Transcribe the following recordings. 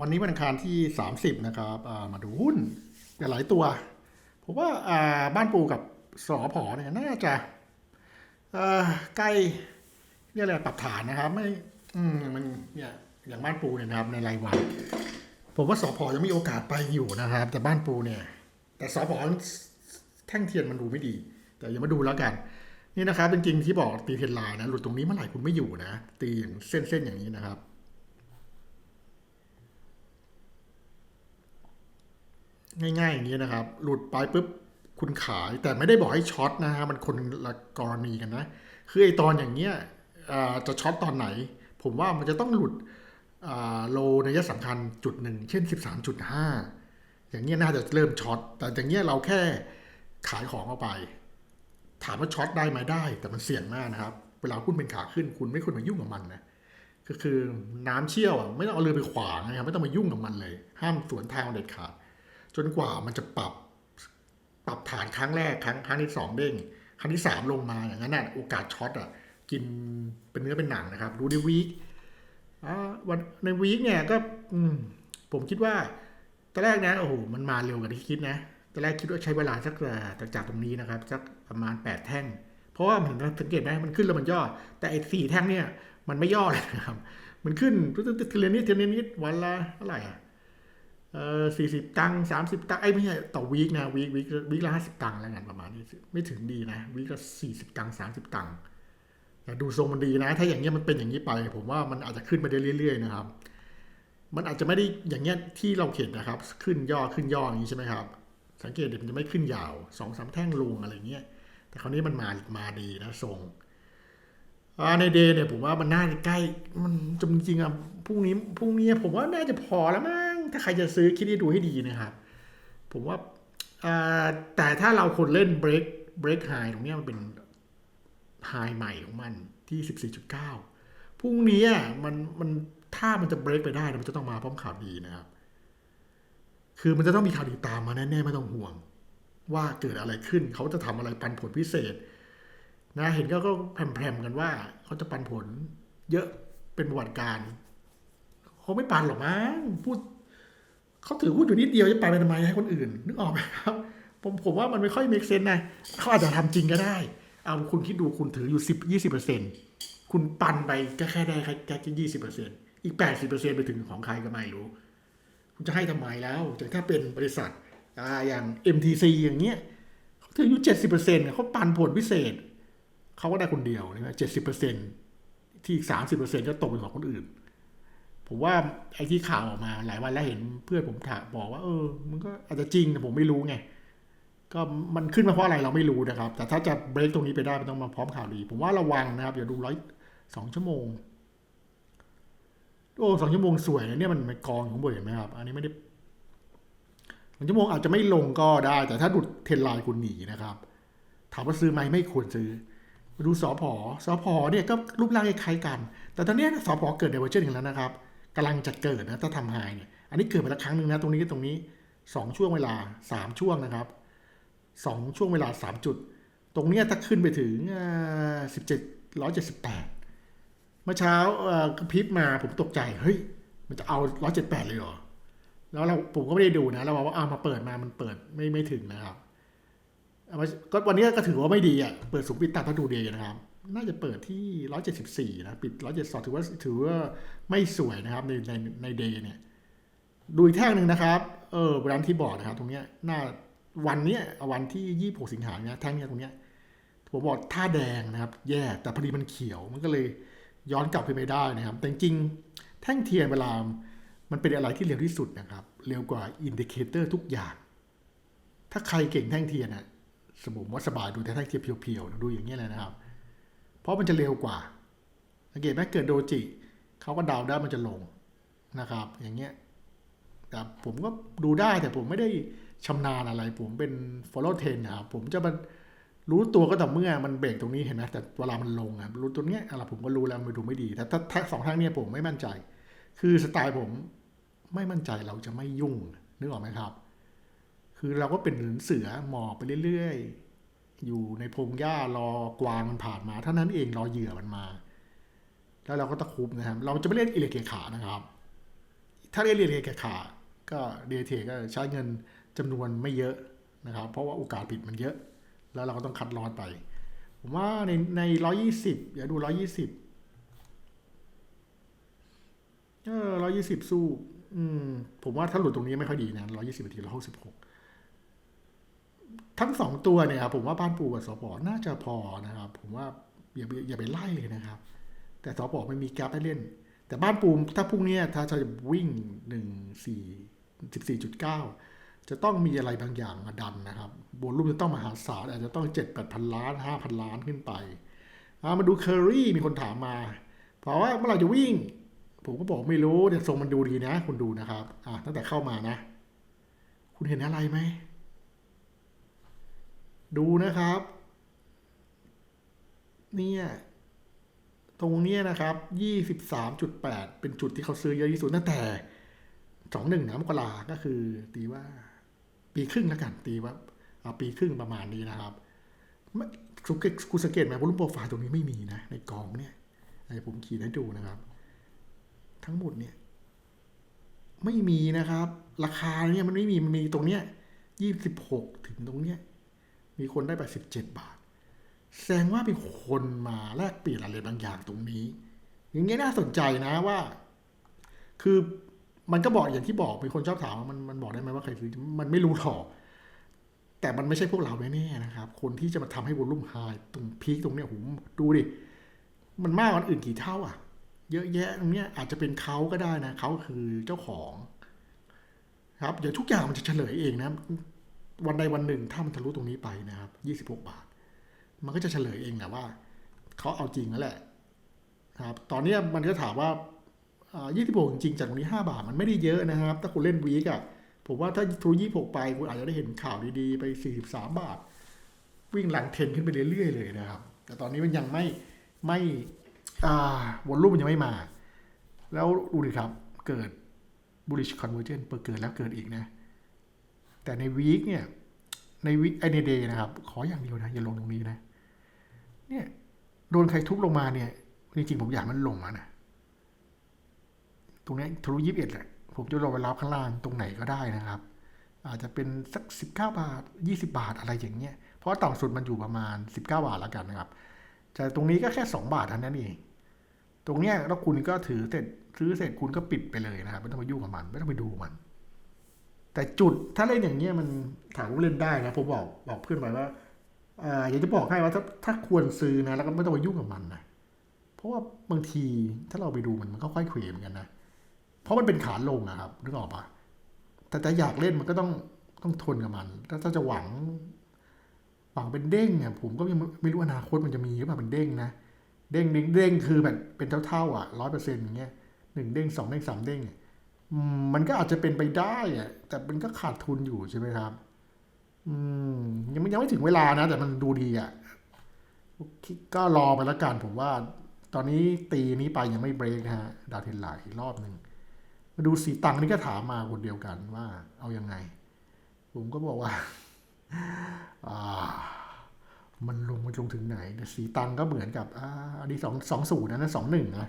วันนี้วันอังคารที่ 30 นะครับมาดูหุ้นหลายตัวผมว่าบ้านปูกับสอพอเนี่ยน่าจะใกล้เรียกอะไรปรับฐานนะครับ ไม่มันเนี่ยอย่างบ้านปูเนี่ยนะครับในรายวัน ผมว่าสอพอยังมีโอกาสไปอยู่นะครับ แต่บ้านปูเนี่ย แต่สอพอแท่งเทียนมันดูไม่ดี แต่อย่ามาดูแล้วกัน นี่นะครับจริงๆที่บอกตีเทรนไลน์นะหลุดตรงนี้เมื่อไหร่คุณไม่อยู่นะตีอย่างเส้นๆอย่างนี้นะครับ ง่ายๆอย่างนี้นะครับ หลุดไปปุ๊บคุณขายแต่ไม่ได้บอกให้ช็อตนะฮะมันคนละกรณีกันนะ คือไอตอนอย่างเงี้ยจะช็อตตอนไหน ผมว่ามันจะต้องหลุดโลในยะสำคัญจุดหนึ่งเช่น 13.5 อย่างเงี้ยน่าจะเริ่มช็อตแต่อย่างเงี้ยเราแค่ขายของเอาไป ถามว่าช็อตได้ไหมได้ แต่มันเสี่ยงมากนะครับ เวลาหุ้นเป็นขาขึ้นคุณไม่ควรมายุ่งกับมันนะก็คือน้ำเชี่ยวอะไม่ต้องเอาเรือไปขวางนะครับไม่ต้องมายุ่งกับมันเลย ห้ามสวนทางเด็ดขาด จนกว่ามันจะปรับปรับฐานครั้งแรกครั้งครั้งที่สองเด้งครั้งที่สามลงมาอย่างนั้นน่ะโอกาสช็อตอะกินเป็นเนื้อเป็นหนังนะครับ ดูในวีคอ่าวันในวีคเนี่ยก็ผมคิดว่าตอนแรกนะโอ้โหมันมาเร็วกว่าที่คิดนะตอนแรกคิดว่าใช้เวลาสักเอ่จากจากตรงนี้นะครับสักประมาณแปดแท่ง เพราะว่าผมสังเกตไหมมันขึ้นแล้วมันย่อ แต่ไอ้สี่แท่งเนี่ยมันไม่ย่อเลยนะครับ มันขึ้นทีละนิดทีละนิดวันละเท่าไหร่อะ เออสี่สิบตังค์สามสิบตังค์ไอ้ไม่ใช่ต่อวีคนะวีควีควีคละห้าสิบตังค์แล้วกันประมาณนี้ไม่ถึงดีนะวีคละสี่สิบตังค์สามสิบตังค์แต่ดูทรงมันดีนะ ถ้าอย่างเงี้ยมันเป็นอย่างนี้ไป ผมว่ามันอาจจะขึ้นไปได้เรื่อย ๆ นะครับ มันอาจจะไม่ได้อย่างเงี้ยที่เราเห็นนะครับ ขึ้นย่อขึ้นย่ออย่างนี้ใช่ไหมครับ สังเกตเดิมันจะไม่ขึ้นยาวสองสามแท่งลงอะไรเงี้ยแต่คราวนี้มันมามาดีนะทรงในเดย์เนี่ยผมว่ามันน่าจะใกล้ มันจริงๆอะพรุ่งนี้พรุ่งนี้ผมว่าน่าจะพอแล้วมั้ง ถ้าใครจะซื้อคิดให้ดูให้ดีนะครับ ผมว่าแต่ถ้าเราคนเล่น break break high ตรงเนี้ยมันเป็น high ใหม่ของมันที่ 14.9 พรุ่งนี้มันมันถ้ามันจะ break ไปได้ มันจะต้องมาพร้อมข่าวดีนะครับ คือมันจะต้องมีข่าวดีตามมาแน่ๆไม่ต้องห่วง ว่าเกิดอะไรขึ้นเขาจะทำอะไรปันผลพิเศษ นะเห็นก็ก็แพร่มๆกันว่าเขาจะปันผลเยอะเป็นประวัติการเขาไม่ปันหรอกมั้งพูด เขาถือหุ้นอยู่นิดเดียวจะปันไปทำไมให้คนอื่น นึกออกไหมครับ ผมผมว่ามันไม่ค่อย make sense นะเขาอาจจะทำจริงก็ได้ เอาคุณคิดดูคุณถืออยู่สิบยี่สิบเปอร์เซ็นคุณปันไปก็แค่ได้แค่แค่ยี่สิบเปอร์เซ็นอีกแปดสิบเปอร์เซ็นไปถึงของใครก็ไม่รู้ คุณจะให้ทำไมแล้วแต่ถ้าเป็นบริษัทอ่าอย่าง MTC อย่างเงี้ยเขาถืออยู่เจ็ดสิบเปอร์เซ็นเขาปันผลพิเศษเขาก็ได้คนเดียวนะเจ็ดสิบเปอร์เซ็นที่อีกสามสิบเปอร์เซ็นก็ตกเป็นของคนอื่น ผมว่าไอ้ที่ข่าวออกมาหลายวันแล้วเห็นเพื่อนผมถามบอกว่า เออมันก็อาจจะจริงแต่ผมไม่รู้ไงก็มันขึ้นมาเพราะอะไรเราไม่รู้นะครับ แต่ถ้าจะเบรกตรงนี้ไปได้มันต้องมาพร้อมข่าวดี ผมว่าระวังนะครับอย่าดูร้อยสองชั่วโมงโอ้สองชั่วโมงสวยนะเนี่ยมันมันกองของบนเห็นไหมครับ อันนี้ไม่ได้สองชั่วโมงอาจจะไม่ลงก็ได้ แต่ถ้าดุดเทนไลน์คุณหนีนะครับ ถามว่าซื้อไหมไม่ควรซื้อดูสอพอสอพอเนี่ยก็รูปร่างคล้ายกัน แต่ตอนนี้สอพอเกิดในเวอร์ชันหนึ่งแล้วนะครับ กำลังจะเกิดนะถ้าทำไฮเนี่ยอันนี้เกิดไปแล้วครั้งหนึ่งนะตรงนี้กับตรงนี้สองช่วงเวลาสามช่วงนะครับสองช่วงเวลาสามจุด ตรงเนี้ยถ้าขึ้นไปถึงสิบเจ็ดร้อยเจ็ดสิบแปดเมื่อเช้ากระพริบมาผมตกใจ เฮ้ย มันจะเอาร้อยเจ็ดแปดเลยเหรอ แล้วเราผมก็ไม่ได้ดูนะ เราบอกว่าเอามาเปิดมามันเปิดไม่ไม่ถึงนะครับก็วันนี้ก็ถือว่าไม่ดีอะเปิดสูงปิดต่ำถ้าดูเดย์นะครับ น่าจะเปิดที่ 174 นะ ปิด 172 ถือว่าถือว่าไม่สวยนะครับ ในในในเดย์เนี่ย ดูอีกแท่งหนึ่งนะครับ เออร้านที่บอกนะครับ ตรงเนี้ยหน้าวันเนี้ยวันที่ 26 สิงหาเนี่ยแท่งเนี้ยตรงเนี้ยผมบอกท่าแดงนะครับ แย่ แต่พอดีมันเขียว มันก็เลยย้อนกลับไปไม่ได้นะครับ แต่จริงแท่งเทียนเวลา มันเป็นอะไรที่เร็วที่สุดนะครับ เร็วกว่าอินดิเคเตอร์ทุกอย่าง ถ้าใครเก่งแท่งเทียนอะสมมติว่าสบายดูแต่แท่งเทียบเพียวๆ ดูอย่างเงี้ยเลยนะครับ เพราะมันจะเร็วกว่าสังเกตไหมเกิดโดจิเขาก็เดาได้มันจะลงนะครับ อย่างเงี้ยแต่ผมก็ดูได้แต่ผมไม่ได้ชำนาญอะไร ผมเป็น follow trend นะครับผมจะมันรู้ตัวก็ต่อเมื่อมันเบรกตรงนี้เห็นไหมแต่เวลามันลงอะรู้ตัวเนี้ยอะไรผมก็รู้แล้วมันดูไม่ดีแต่ถ้าถ้าสองทางเนี้ยผมไม่มั่นใจ คือสไตล์ผมไม่มั่นใจเราจะไม่ยุ่งนึกออกไหมครับ คือเราก็เป็นเหมือนเสือหมอบไปเรื่อยๆ อยู่ในพงหญ้ารอกวางมันผ่านมาเท่านั้นเองรอเหยื่อมันมา แล้วเราก็ตะคุบนะครับ เราจะไม่เล่นอิเล็กเกขานะครับ ถ้าเรียนเรียนแก่ขาก็เดเทก็ใช้เงินจำนวนไม่เยอะนะครับ เพราะว่าโอกาสผิดมันเยอะ แล้วเราก็ต้องคัดลอดไป ผมว่าในในร้อยี่สิบอย่าดูร้อยี่สิบเออร้อยี่สิบสู้ อืม ผมว่าถ้าหลุดตรงนี้ไม่ค่อยดีนะร้อยี่สิบนาทีร้อยหกสิบหก ทั้งสองตัวเนี่ยครับผมว่าบ้านปูกับสปอน่าจะพอนะครับ ผมว่าอย่าไปอย่าไปไล่เลยนะครับ แต่สปอไม่มีแกลให้เล่น แต่บ้านปูถ้าพรุ่งนี้ถ้าจะวิ่งหนึ่งสี่สิบสี่จุดเก้าจะต้องมีอะไรบางอย่างมาดันนะครับบนรูปจะต้องมหาศาลอาจจะต้องเจ็ดแปดพันล้านห้าพันล้านขึ้นไปามาดูเคอรี่มีคนถามมาเพราะว่าเมื่อไหร่จะวิ่ง ผมก็บอกไม่รู้เนี่ยทรงมันดูดีนะ คุณดูนะครับอ่าตั้งแต่เข้ามานะ คุณเห็นอะไรไหม ดูนะครับ เนี่ยตรงเนี้ยนะครับยี่สิบสามจุดแปดเป็นจุดที่เขาซื้อเยอะที่สุดตั้งแต่สองหนึ่งนะมกราก็คือ ตีว่า ปีครึ่งแล้วกัน ตีว่าปีครึ่งประมาณนี้นะครับคุณสังเกตไหมว่ารูปโปรไฟล์ตรงนี้ไม่มีนะ ในกองเนี่ยไอ้ผมขีดให้ดูนะครับ ทั้งหมดเนี่ย ไม่มีนะครับ ราคาเนี่ยมันไม่มีมันมีตรงเนี้ยยี่สิบหกถึงตรงเนี้ย มีคนได้ไปสิบเจ็ดบาท แสดงว่ามีคนมาแลกเปลี่ยนอะไรบางอย่างตรงนี้ อย่างเงี้ยน่าสนใจนะว่า คือมันก็บอกอย่างที่บอกมีคนชอบถามว่ามันมันบอกได้ไหมว่าใครซื้อมันไม่รู้หรอกแต่มันไม่ใช่พวกเราแน่ๆนะครับ คนที่จะมาทำให้วอลลุ่มไฮตรงพีคตรงเนี้ยผมดูดิ มันมากกว่าอันอื่นกี่เท่าอะ เยอะแยะตรงเนี้ยอาจจะเป็นเขาก็ได้นะเขาคือเจ้าของ ครับ เดี๋ยวทุกอย่างมันจะเฉลยเองนะ วันใดวันหนึ่งถ้ามันทะลุตรงนี้ไปนะครับยี่สิบหกบาท มันก็จะเฉลยเองแหละว่าเขาเอาจริงแล้วแหละครับ ตอนนี้มันก็ถามว่ายี่สิบหกจริงจากตรงนี้ห้าบาทมันไม่ได้เยอะนะครับ ถ้าคุณเล่นวีกอะผมว่าถ้าทะลุยี่หกไปคุณอาจจะได้เห็นข่าวดีๆ ไปสี่สิบสามบาท วิ่งหลังเทนขึ้นไปเรื่อยๆเลยนะครับ แต่ตอนนี้มันยังไม่ไม่วอลลุ่มมันยังไม่มา แล้วดูดิครับเกิด bullish convergence เปิดเกิดแล้วเกิดอีกนะ แต่ในวีคเนี่ย ในวิไอในเดย์นะครับ ขออย่างเดียวนะ อย่าลงตรงนี้นะ เนี่ยโดนใครทุบลงมาเนี่ย จริงๆ ผมอยากมันลงมานะ ตรงนี้ทะลุยี่สิบเอ็ดแหละ ผมจะลงไปรับข้างล่างตรงไหนก็ได้นะครับ อาจจะเป็นสักสิบเก้าบาทยี่สิบาทอะไรอย่างเงี้ย เพราะว่าต่ำสุดมันอยู่ประมาณสิบเก้าบาทแล้วกันนะครับ แต่ตรงนี้ก็แค่สองบาทเท่านั้นเอง ตรงเนี้ยแล้วคุณก็ถือเสร็จซื้อเสร็จคุณก็ปิดไปเลยนะครับ ไม่ต้องไปยุ่งกับมัน ไม่ต้องไปดูมัน แต่จุดถ้าเล่นอย่างเงี้ยมันถามว่าเล่นได้นะผมบอกบอกเพื่อนไปว่าอ่าอยากจะบอกให้ว่าถ้าถ้าควรซื้อนะแล้วก็ไม่ต้องไปยุ่งกับมันนะเพราะว่าบางทีถ้าเราไปดูมันมันก็ค่อยเขวเหมือนกันนะเพราะมันเป็นขาลงนะครับนึกออกปะแต่แต่อยากเล่นมันก็ต้องต้องทนกับมัน ถ้าจะหวังหวังเป็นเด้งเนี่ยผมก็ยังไม่รู้อนาคตมันจะมีหรือเปล่าเป็นเด้งนะเด้งเด้งเด้งคือแบบเป็นเท่าๆอะร้อยเปอร์เซ็นต์อย่างเงี้ยหนึ่งเด้งสองเด้งสามเด้งเนี่ย มันก็อาจจะเป็นไปได้อะแต่มันก็ขาดทุนอยู่ใช่ไหมครับ อืมยังไม่ยังไม่ถึงเวลานะ แต่มันดูดีอะก็รอไปแล้วกันผมว่า ตอนนี้ตีนี้ไปยังไม่เบรกนะฮะ ดาวเทนไลน์อีกรอบหนึ่งมาดูสีตังนี่ก็ถามมาคนเดียวกันว่า เอายังไง ผมก็บอกว่าอ่ามันลงมาจงถึงไหน สีตังก็เหมือนกับอ่าอันนี้สองสองศูนย์นะนะสองหนึ่งนะ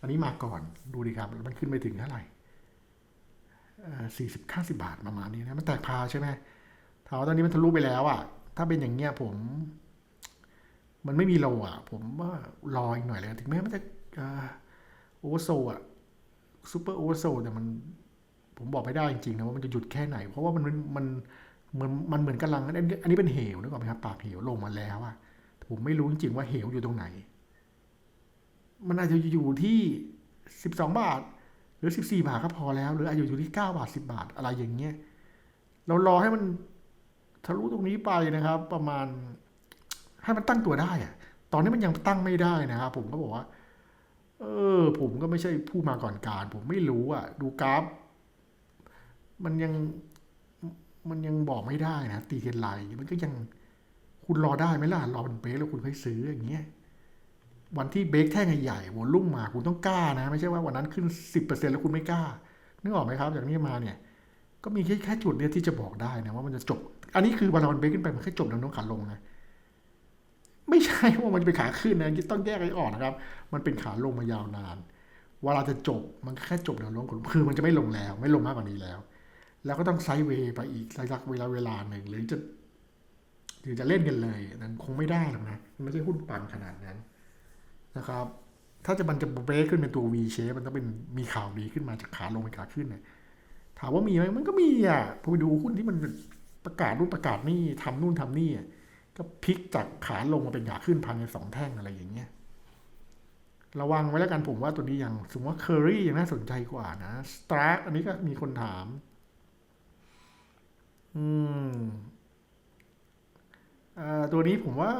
อันนี้มาก่อนดูดิครับ มันขึ้นไปถึงเท่าไหร่ สี่สิบห้าสิบาทประมาณนี้นะมันแตกพาใช่ไหมถามว่าตอนนี้มันทะลุไปแล้วอะ่ะ ถ้าเป็นอย่างเงี้ยผม มันไม่มีโลอะ ผมว่ารออีกหน่อยเลยถึงแม้มันจะโอเวอร์โซอะซูเปอร์โอเวอร์โซแต่มันผมบอกไม่ได้จริงๆนะว่ามันจะหยุดแค่ไหน เพราะว่ามันมันมันมันเหมือนกำลังอันนี้เป็นเหวนึกออกไหมครับปากเหวลงมาแล้วอะผมไม่รู้จริงๆว่าเหวอยู่ตรงไหน มันอาจจะอยู่ที่สิบสองบาท รือ 14 บาทก็พอแล้ว หรืออายุอยู่ที่ 9 บาท 10 บาท อะไรอย่างเงี้ย เรารอให้มันทะลุตรงนี้ไปนะครับ ประมาณให้มันตั้งตัวได้อะตอนนี้มันยังตั้งไม่ได้นะครับ ผมก็บอกว่า เออ ผมก็ไม่ใช่ผู้มาก่อนการ ผมไม่รู้อะ ดูกราฟ มันยังมันยังบอกไม่ได้นะตีเทนไลน์มันก็ยังคุณรอได้ไหมล่ะรอมันเบรกแล้วคุณค่อยซื้ออย่างเงี้ย วันที่เบรกแท่งใหญ่ๆวอลลุ่มมาคุณต้องกล้านะ ไม่ใช่ว่าวันนั้นขึ้นสิบเปอร์เซ็นแล้วคุณไม่กล้า นึกออกไหมครับ จากนี้มาเนี่ย ก็มีแค่แค่จุดเนี้ยที่จะบอกได้นะว่ามันจะจบ อันนี้คือเวลามันเบรกขึ้นไปมันแค่จบแนวโน้มขาลงนะ ไม่ใช่ว่ามันเป็นขาขึ้นนะต้องแยกให้ออกนะครับ มันเป็นขาลงมายาวนาน เวลาจะจบมันแค่จบแนวโน้มของคือมันจะไม่ลงแล้ว ไม่ลงมากกว่านี้แล้ว แล้วก็ต้องไซด์เวย์ไปอีกระยะเวลาเวลาหนึ่งหรือจะหรือจะเล่นกันเลยนั้นคงไม่ได้หรอกนะมันไม่ใช่หุ้นปังขนาดนั้น นะครับ ถ้าจะมันจะเบรกขึ้นเป็นตัว V shape มันต้องเป็นมีข่าวดีขึ้นมาจากขาลงเป็นขาขึ้นเนี่ยถามว่ามีไหมมันก็มีอะพอไปดูหุ้นที่มันประกาศนู่นประกาศนี่ทำนู่นทำนี่อะก็พลิกจากขาลงมาเป็นขาขึ้นพันในสองแท่งอะไรอย่างเงี้ยระวังไว้แล้วกันผมว่าตัวนี้อยังสมมติว่าเคอรี่ยังน่าสนใจกว่านะสตาร์อันนี้ก็มีคนถาม อืมอ่อตัวนี้ผมว่า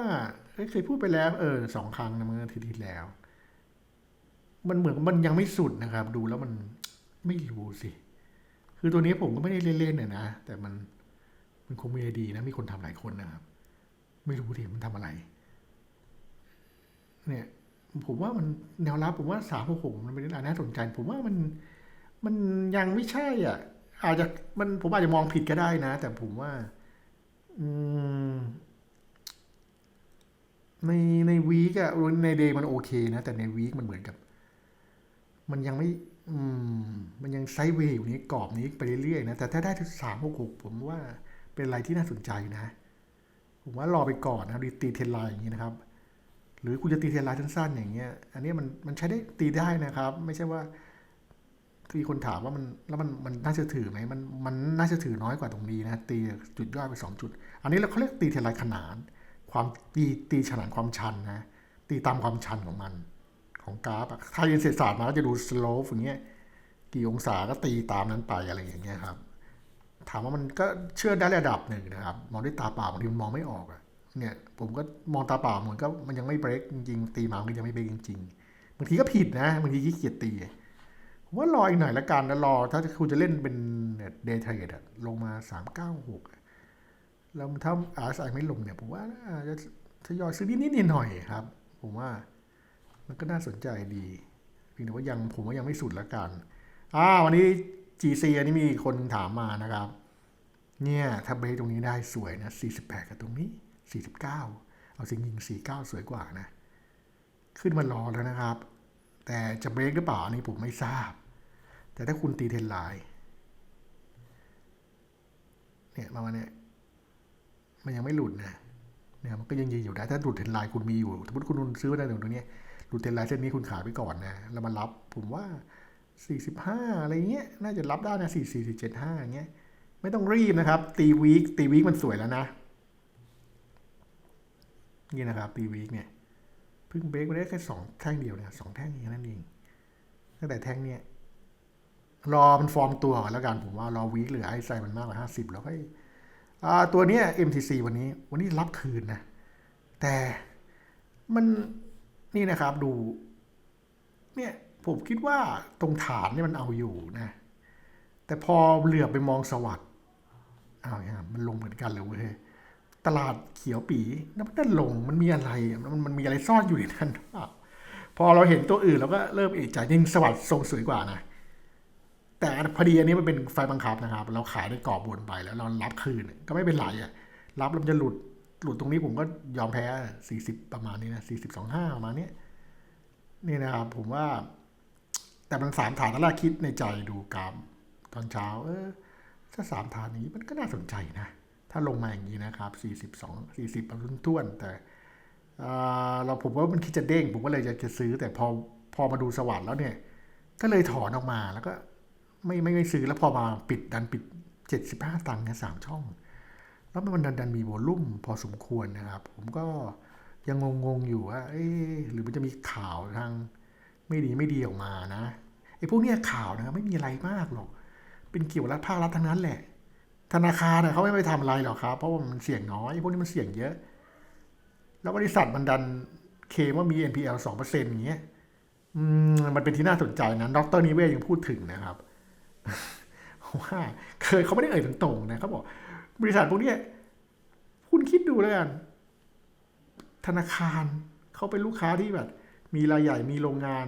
เอ้เคยพูดไปแล้ว เออสองครั้งนะเมื่ออาทีที่แล้ว มันเหมือนมันยังไม่สุดนะครับ ดูแล้วมันไม่รู้สิ คือตัวนี้ผมก็ไม่ได้เล่นๆเนี่ยนะ แต่มันมันคงมีไอดีนะ มีคนทำหลายคนนะครับ ไม่รู้ดิมันทำอะไร เนี่ย ผมว่ามันแนวรับผมว่าสามหกหกมันเป็นอะไรน่าสนใจ ผมว่ามันมันยังไม่ใช่อะ อาจจะมันผมอาจจะมองผิดก็ได้นะ แต่ผมว่า อืม ในในวีกอะในเดย์มันโอเคนะ แต่ในวีคมันเหมือนกับ มันยังไม่อืมมันยังไซด์เวย์อยู่นี้กรอบนี้ไปเรื่อยๆนะ แต่ถ้าได้ถึงสามหกหกผมว่าเป็นอะไรที่น่าสนใจนะ ผมว่ารอไปก่อนนะดีตีเทนไลน์อย่างนี้นะครับ หรือคุณจะตีเทนไลน์สั้นๆอย่างเงี้ย อันนี้มันมันใช้ได้ตีได้นะครับ ไม่ใช่ว่าที่คนถามว่ามันแล้วมันมันน่าจะถือไหมมันมันน่าจะถือน้อยกว่าตรงนี้นะตีจุดย่อยไปสองจุด อันนี้เราเขาเรียกตีเทนไลน์ขนาน ความตีตีขนานความชันนะตีตามความชันของมัน ของกราฟถ้าเรียนเศรษฐศาสตร์มาก็จะดูสโลปอย่างเงี้ยกี่องศาก็ตีตามนั้นไปอะไรอย่างเงี้ยครับ ถามว่ามันก็เชื่อได้ระดับหนึ่งนะครับ มองด้วยตาเปล่าบางทีมันมองไม่ออกอะเนี่ยผมก็มองตาเปล่าเหมือนก็มันยังไม่เบรกจริงๆตีมามันยังไม่เบรกจริงๆบางทีก็ผิดนะบางทีขี้เกียจตีผมว่ารออีกหน่อยละกันแล้วรอถ้าคุณจะเล่นเป็นเดย์เทรดลงมาสามเก้าหก แล้วถ้าอาร์ไอไม่ลงเนี่ยผมว่าอาจจะทยอยซื้อนิดๆหน่อยๆครับ ผมว่ามันก็น่าสนใจดีเพียงแต่ว่ายังผมว่ายังไม่สุดละกันอ่าวันนี้ GC อันนี้มีคนถามมานะครับ เนี่ยถ้าเบรกตรงนี้ได้สวยนะ 48 กับตรงนี้ 49 เอาสิงยิง 49 สวยกว่านะ ขึ้นมารอแล้วนะครับ แต่จะเบรกหรือเปล่าอันนี้ผมไม่ทราบ แต่ถ้าคุณตีเทนไลน์เนี่ยมาวันเนี้ย มันยังไม่หลุดนะเนี่ยมันก็ยังยืนอยู่ได้ถ้าหลุดเทนไลน์คุณมีอยู่สมมติคุณซื้อไว้ในตรงนี้หลุดเทนไลน์เส้นนี้คุณขายไปก่อนนะแล้วมารับผมว่า 45 อะไรเงี้ยน่าจะรับได้นะ44 75อย่างเงี้ยไม่ต้องรีบนะครับ ตีวีคตีวีคมันสวยแล้วนะนี่นะครับตีวีคเนี่ยเพิ่งเบรกมาได้แค่สองแท่งเดียวเนี่ยสองแท่งเองนั่นเองตั้งแต่แท่งเนี่ยรอมันฟอร์มตัวก่อนแล้วกันผมว่ารอวีคหรือไอซ์ไซมันมากกว่า 50 แล้วค่อย ตัวนี้ MTC วันนี้วันนี้รับคืนนะ แต่มันนี่นะครับดู เนี่ยผมคิดว่าตรงฐานเนี่ยมันเอาอยู่นะ แต่พอเหลือบไปมองสวัสด์อ้าวเนี่ยมันลงเหมือนกันเลยเว้ยตลาดเขียวปีแล้วมันด้านลงมันมีอะไรมันมันมีอะไรซ่อนอยู่ในนั้นพอเราเห็นตัวอื่นเราก็เริ่มเอกใจจริงสวัสด์ทรงสวยกว่านะ แต่พอดีอันนี้มันเป็นไฟบังคับนะครับ เราขายได้กรอบบนไปแล้วเรารับคืนก็ไม่เป็นไรอะรับแล้วมันจะหลุดหลุดตรงนี้ผมก็ยอมแพ้สี่สิบประมาณนี้นะสี่สิบสองห้าประมาณนี้นี่นะครับผมว่า แต่มันสามฐานแรกคิดในใจดูกรามตอนเช้า เออถ้าสามฐานนี้มันก็น่าสนใจนะ ถ้าลงมาอย่างนี้นะครับสี่สิบสองสี่สิบปรุ่นท้วน แต่เราผมว่ามันคิดจะเด้ง ผมก็เลยจะจะซื้อ แต่พอพอมาดูสวัสด์แล้วเนี่ย ก็เลยถอนออกมาแล้วก็ ไม่ไม่ไม่ซื้อแล้วพอมาปิดดันปิดเจ็ดสิบห้าตังค์เนี่ยสามช่อง แล้วมันดันดันมีโวลุ่มพอสมควรนะครับ ผมก็ยังงงๆอยู่ว่า เอ๊หรือมันจะมีข่าวทางไม่ดีไม่ดีออกมานะไอ้พวกเนี้ยข่าวนะไม่มีอะไรมากหรอก เป็นเกี่ยวรัฐภาครัฐทั้งนั้นแหละ ธนาคารเนะเขาไม่ไปทำอะไรหรอกครับ เพราะว่ามันเสี่ยงน้อยพวกนี้มันเสี่ยงเยอะ แล้วบริษัทมันดันเคมว่ามี NPL สองเปอร์เซ็นต์อย่างเงี้ยมันเป็นที่น่าสนใจนะ ดรนิเวศยังพูดถึงนะครับ ว่าเคยเขาไม่ได้เอ่ยตรงๆนะเขาบอก บริษัทพวกนี้คุณคิดดูแล้วกันธนาคารเขาเป็นลูกค้าที่แบบ มีรายใหญ่มีโรงงาน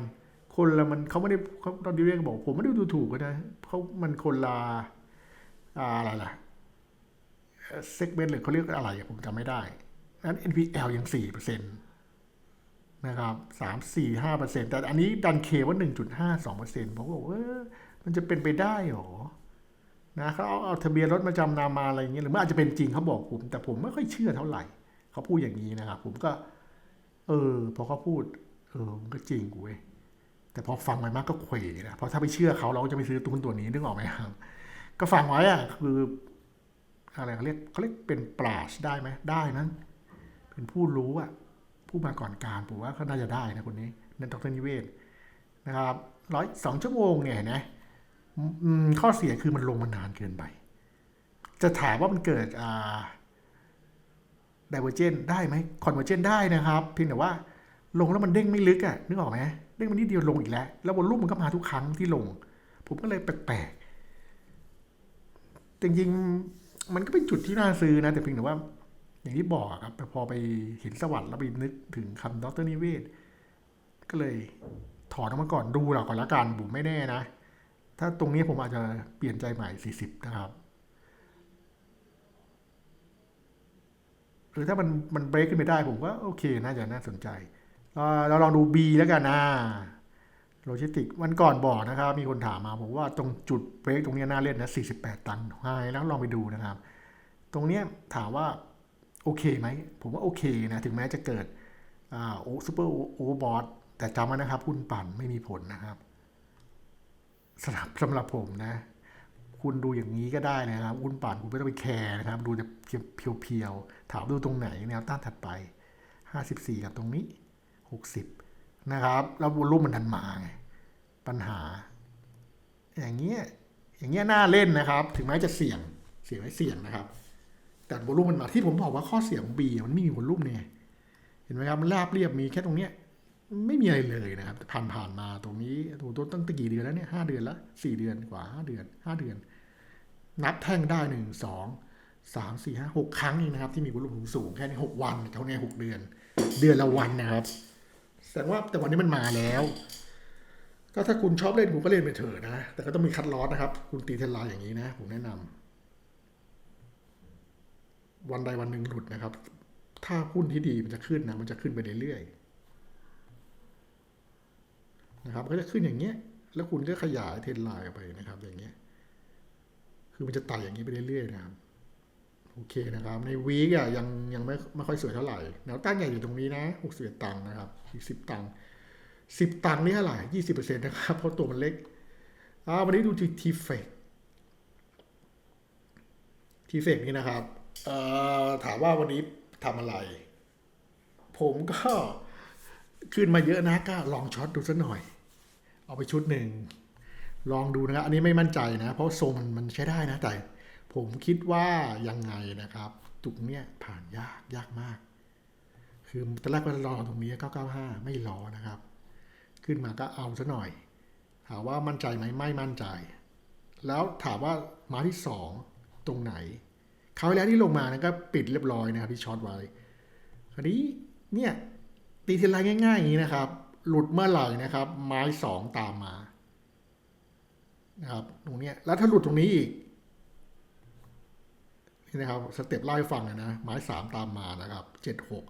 คนละมันเขาไม่ได้เขาตอนดีเรียกบอก ผมไม่ได้ดูถูกนะเขามันคนละอะไรล่ะเซกเมนต์หรือเขาเรียกอะไรผมจำไม่ได้นั้น NPL ยังสี่เปอร์เซ็นต์นะครับสามสี่ห้าเปอร์เซ็นแต่อันนี้ดันเคว่าหนึ่งจุดห้าสองเปอร์เซ็นต์ผมก็บอกว่าเออ มันจะเป็นไปได้หรอนะเขาเอาเอาทะเบียนรถมาจำนำมาอะไรอย่างเงี้ยหรือมันอาจจะเป็นจริงเขาบอกผม แต่ผมไม่ค่อยเชื่อเท่าไหร่เขาพูดอย่างนี้นะครับผมก็ เออ พอเขาพูด เออมันก็จริงกูเว้ยแต่พอฟังไปมากก็เขวนะเพราะถ้าไปเชื่อเขาเราก็จะไปซื้อตุ้นตัวนี้นึกออกไหมครับ ก็ฟังไว้อะคืออะไรเขาเรียกเขาเรียกเป็นปราชได้ไหมได้นั้น เป็นผู้รู้อะผู้มาก่อนการผมว่าเขาน่าจะได้นะคนนี้นั่นดรนิเวศนะครับร้อยสองชั่วโมงเนี่ยนะ ข้อเสียคือมันลงมานานเกินไป จะถามว่ามันเกิดอ่าไดเวอร์เจนได้ไหมคอนเวอร์เจนได้นะครับ เพียงแต่ว่าลงแล้วมันเด้งไม่ลึกอะ่ะนึกออกไหมเด้งมันนิดเดียวลงอีกแล้ว แล้ววอลลุ่มมันก็มาทุกครั้งที่ลง ผมก็เลยแปลกๆจริงๆมันก็เป็นจุดที่น่าซื้อนะ แต่เพียงแต่ว่า อย่างที่บอกครับพอไปเห็นสวัสด์แล้วไปนึกถึงคำดรนิเวศ ก็เลยถอนออกมาก่อนดูเราก่อนละกันบุ๋มไม่แน่นะ ถ้าตรงนี้ผมอาจจะเปลี่ยนใจใหม่ 40 นะครับ หรือถ้ามันมันเบรกขึ้นไปได้ผมก็โอเคน่าจะน่าสนใจ เราลองดู B แล้วกันนะโลจิสติกวันก่อนบอกนะครับ มีคนถามมาผมว่าตรงจุดเบรกตรงนี้น่าเล่นนะ48 ตังค์ไฮแล้วลองไปดูนะครับ ตรงนี้ถามว่าโอเคไหม ผมว่าโอเคนะถึงแม้จะเกิดอ่าโอซูเปอร์โอเวอร์บอทแต่จำไว้นะครับหุ้นปั่นไม่มีผลนะครับ สำหรับสำหรับผมนะ คุณดูอย่างนี้ก็ได้นะครับหุ้นปั่นคุณไม่ต้องไปแคร์นะครับ ดูแต่เพียวๆ ถามดูตรงไหนแนวต้านถัดไป 54 กับตรงนี้ 60 นะครับ แล้ววอลลุ่มมันทันมาไงปัญหา อย่างเงี้ยอย่างเงี้ยน่าเล่นนะครับ ถึงแม้จะเสี่ยงเสี่ยงไม่เสี่ยงนะครับ แต่วอลลุ่มมันมาที่ผมบอกว่าข้อเสียของ B มันไม่มีวอลลุ่มเนี่ยเห็นไหมครับมันราบเรียบมีแค่ตรงเนี้ย ไม่มีอะไรเลยนะครับผ่านผ่านมาตรงนี้โอ้โหต้นตั้งแต่กี่เดือนแล้วเนี่ยห้าเดือนละสี่เดือนกว่าห้าเดือนห้าเดือน นับแท่งได้หนึ่งสองสามสี่ห้าหกครั้งเองนะครับ ที่มีวอลุ่มสูงแค่นี้หกวันเท่านี้หกเดือน เดือนละวันนะครับแสดงว่าแต่วันนี้มันมาแล้ว ก็ถ้าคุณชอบเล่นคุณก็เล่นไปเถอะนะ แต่ก็ต้องมีคัดลอสนะครับ คุณตีเทนไลน์อย่างนี้นะผมแนะนำวันใดวันหนึ่งหลุดนะครับ ถ้าหุ้นที่ดีมันจะขึ้นนะมันจะขึ้นไปเรื่อยๆ นะครับก็จะขึ้นอย่างเงี้ย แล้วคุณก็ขยายเทรนไลน์ออกไปนะครับ อย่างเงี้ย คือมันจะไต่อย่างนี้ไปเรื่อยๆนะครับโอเคนะครับ ในวีกอะยังยังไม่ไม่ค่อยสวยเท่าไหร่แนวต้านใหญ่อยู่ตรงนี้นะหกสิบตังค์นะครับ อีกสิบตังค์สิบตังค์นี่เท่าไหร่ยี่สิบเปอร์เซ็นต์นะครับเพราะตัวมันเล็กอ่าวันนี้ดูทีทีเฟกทีเฟกนี่นะครับเอ่อถามว่าวันนี้ทำอะไร ผมก็ขึ้นมาเยอะนะก็ลองช็อตดูสักหน่อย เอาไปชุดหนึ่ง ลองดูนะครับ อันนี้ไม่มั่นใจนะ เพราะทรงมันมันใช้ได้นะ แต่ผมคิดว่ายังไงนะครับ จุดเนี้ยผ่านยากยากมาก คือตอนแรกก็รอตรงนี้ 995 ไม่รอนะครับ ขึ้นมาก็เอาซะหน่อย ถามว่ามั่นใจไหมไม่มั่นใจ แล้วถามว่ามาที่สองตรงไหนคราวแล้วที่ลงมานะก็ปิดเรียบร้อยนะครับที่ช็อตไว้ คราวนี้เนี่ยตีทนไลน์ง่ายๆอย่างนี้นะครับ หลุดเมื่อไหร่นะครับ ไม้สองตามมานะครับตรงนี้แล้วถ้าหลุดตรงนี้อีกนี่นะครับสเต็ปไล่ฟังเลยนะไม้สามตามมานะครับเจ็ดหก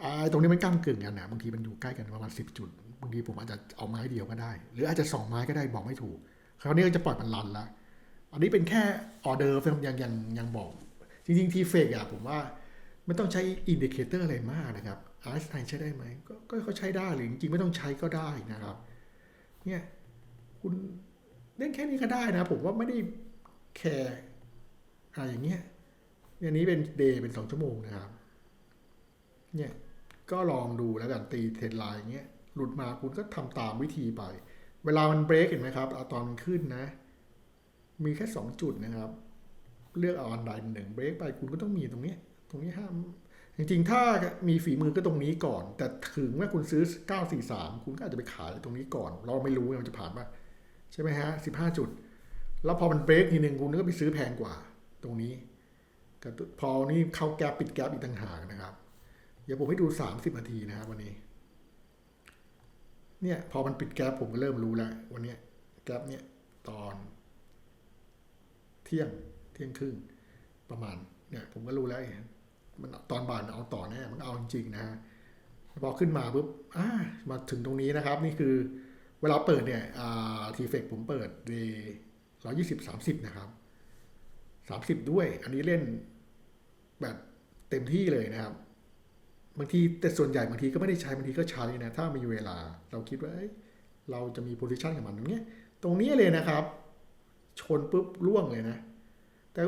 ไอ้ตรงนี้มันก้ากึ่งกันนะบางทีมันอยู่ใกล้กันประมาณสิบจุดบางทีผมอาจจะเอาไม้เดียวก็ได้ หรืออาจจะสองไม้ก็ได้บอกไม่ถูกคราวนี้ก็จะปล่อยมันรันละอันนี้เป็นแค่ออเดอร์ยังยังยังบอก จริงๆทีเฟกอะผมว่าไม่ต้องใช้อินดิเคเตอร์อะไรมากนะครับ อาร์ไตน์ใช้ได้ไหมก็ก็เขาใช้ได้หรือจริงๆไม่ต้องใช้ก็ได้นะครับ เนี่ยคุณเล่นแค่นี้ก็ได้นะ ผมว่าไม่ได้แคร์อะไรอย่างเงี้ยอันนี้เป็นเดย์เป็นสองชั่วโมงนะครับ เนี่ยก็ลองดูแล้วกันตีเทรนไลน์อย่างเงี้ยหลุดมาคุณก็ทำตามวิธีไป เวลามันเบรกเห็นไหมครับเอาตอนมันขึ้นนะ มีแค่สองจุดนะครับ เลือกเอาอันใดหนึ่งเบรกไปคุณก็ต้องมีตรงเนี้ยตรงนี้ห้าม จริงๆ ถ้ามีฝีมือก็ตรงนี้ก่อน แต่ถึงเมื่อคุณซื้อ 943 คุณก็อาจจะไปขายตรงนี้ก่อน เราไม่รู้ว่ามันจะผ่านป่ะใช่ไหมฮะ 15 จุด แล้วพอมันเบรกทีหนึ่งคุณก็ไปซื้อแพงกว่าตรงนี้กับพอนี่เข้าแกลปิดแกลอีกต่างหากนะครับ เดี๋ยวผมให้ดู 30 นาทีนะครับวันนี้ เนี่ยพอมันปิดแกลบผมก็เริ่มรู้แล้ว วันนี้แกลบเนี่ยตอน เที่ยงเที่ยงครึ่งประมาณเนี่ยผมก็รู้แล้ว มันตอนบ่ายมันเอาต่อแน่มันเอาจริงๆนะฮะพอขึ้นมาปุ๊บอ่ามาถึงตรงนี้นะครับ นี่คือเวลาเปิดเนี่ยอ่าทีเฟกผมเปิดเดร้อยยี่สิบสามสิบนะครับสามสิบด้วย อันนี้เล่นแบบเต็มที่เลยนะครับ บางทีแต่ส่วนใหญ่บางทีก็ไม่ได้ใช้บางทีก็ใช้นะ ถ้ามีเวลา เราคิดว่าเราจะมีโพซิชันกับมันตรงนี้ตรงนี้เลยนะครับ ชนปุ๊บล่วงเลยนะ แต่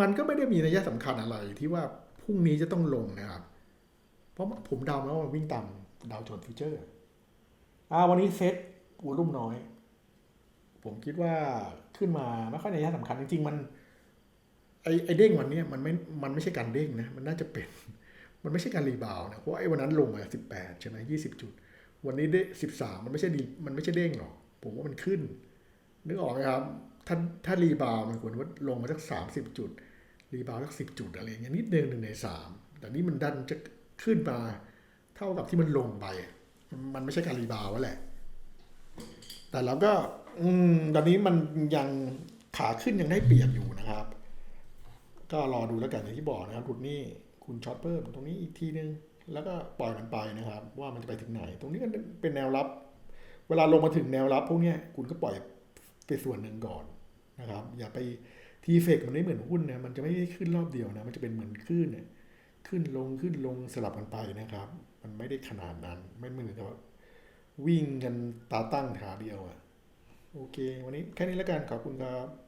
มันก็ไม่ได้มีนัยสำคัญอะไรที่ว่า พรุ่งนี้จะต้องลงนะครับ เพราะผมเดามาว่ามันวิ่งต่ำดาวโจนส์ฟิวเจอร์อ่าวันนี้เซ็ตวอลุ่มน้อย ผมคิดว่าขึ้นมาไม่ค่อยในยะสำคัญจริงๆมันไอไอเด้งวันนี้มันไม่มันไม่ใช่การเด้งนะมันน่าจะเป็นมันไม่ใช่การรีบาวนะเพราะไอ้วันนั้นลงมาสิบแปดใช่ไหมยี่สิบจุด วันนี้ได้สิบสามมันไม่ใช่ดีมันไม่ใช่เด้งหรอกผมว่ามันขึ้น นึกออกไหมครับ ถ้าถ้ารีบาวมันควรว่าลงมาสักสามสิบจุด รีบาวสักสิบจุดอะไรเงี้ยนิดเดียวหนึ่งในสามแต่นี่มันดันจะขึ้นมาเท่ากับที่มันลงไป มันไม่ใช่การรีบาวแล้วแหละ แต่เราก็ อืมตอนนี้มันยังขาขึ้นยังได้เปรียบอยู่นะครับ ก็รอดูแล้วกันอย่างที่บอกนะครับทุดนี่คุณช็อตเพิ่มตรงนี้อีกทีนึง แล้วก็ปล่อยมันไปนะครับ ว่ามันจะไปถึงไหน ตรงนี้ก็เป็นแนวรับ เวลาลงมาถึงแนวรับพวกนี้คุณก็ปล่อยไปส่วนหนึ่งก่อนนะครับ อย่าไป ทีเฟกมันไม่เหมือนหุ้นนะมันจะไม่ได้ขึ้นรอบเดียวนะมันจะเป็นเหมือนคลื่นเนี่ยขึ้นลงขึ้นลงสลับกันไปนะครับ มันไม่ได้ขนาดนั้น ไม่เหมือนกับวิ่งกันตาตั้งขาเดียวอะโอเค วันนี้แค่นี้แล้วกันขอบคุณครับ